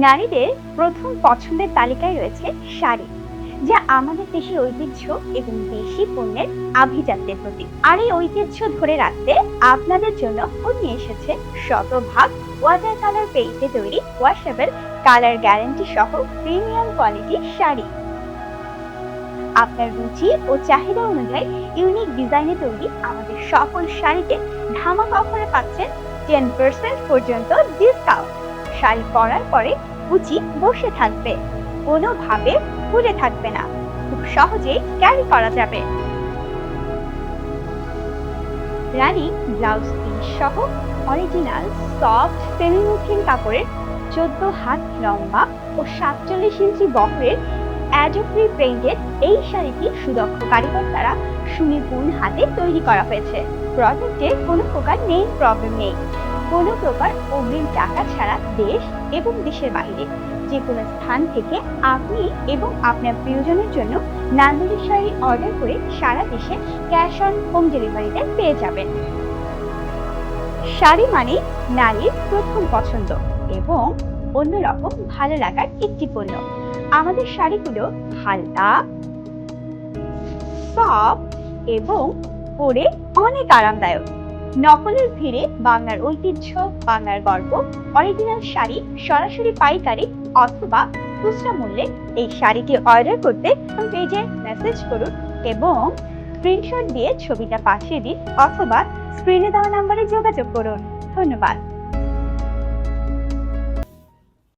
নারীদের প্রথম পছন্দের তালিকায় রয়েছে শাড়ি, যা আমাদের দেশের ঐতিহ্য এবং দেশি পণ্যের আভিজাত্যের প্রতীক। আর এই ঐতিহ্য ধরে রাখতে আপনাদের জন্য ও এসেছে শতভাগ ওয়াটার কালার পেইন্টে তৈরি ওয়াশেবল কালার গ্যারান্টি সহ প্রিমিয়াম কোয়ালিটি শাড়ি। আপনার রুচি ও চাহিদা অনুযায়ী ইউনিক ডিজাইনে তৈরি আমাদের সকল শাড়িতে ধামাকা অফারে পাচ্ছেন টেন পার্সেন্ট পর্যন্ত ডিসকাউন্ট শাড়ি পরার পরে কুচি বসে থাকবে। কোনোভাবে খুলে থাকবে না। খুব সহজেই ক্যারি করা যাবে। রানী ব্লাউজ পিস সহ অরিজিনাল সফট সেমিমুথিন কাপড়ের চোদ্দ হাত লম্বা ও সাতচল্লিশ ইঞ্চি বহরের অ্যাডোফ্রি প্রিন্টেড এই শাড়িটি সুদক্ষ কারিগর দ্বারা সুনিপুণ হাতে তৈরি করা হয়েছে। প্রজেক্টে কোনো প্রকার নেই প্রবলেম নেই। কোনো প্রকার অগ্রিম টাকা ছাড়া দেশ এবং দেশের বাইরে। যে কোনো স্থান থেকে আপনি এবং আপনার প্রিয়জনের জন্য নান্দনিক শাড়ি অর্ডার করে সারা দেশে ক্যাশ অন হোম ডেলিভারিতে পেয়ে যাবেন। শাড়ি মানে নারীর প্রথম পছন্দ এবং অন্যরকম ভালো লাগার একটি পণ্য। আমাদের শাড়িগুলো হালকা, সফট এবং পরে অনেক আরামদায়ক। নকলের ভিড়ে বাংলার ঐতিহ্য, বাংলার গর্ব অরিজিনাল শাড়ি, সরাসরি পাইকারি অথবা খুচরা মূল্যে এই শাড়িটি অর্ডার করতে পেজে মেসেজ করুন এবং স্ক্রিনশট দিয়ে ছবিটা পাঠিয়ে দিন অথবা স্ক্রিনে দেওয়া নাম্বারে যোগাযোগ করুন। ধন্যবাদ।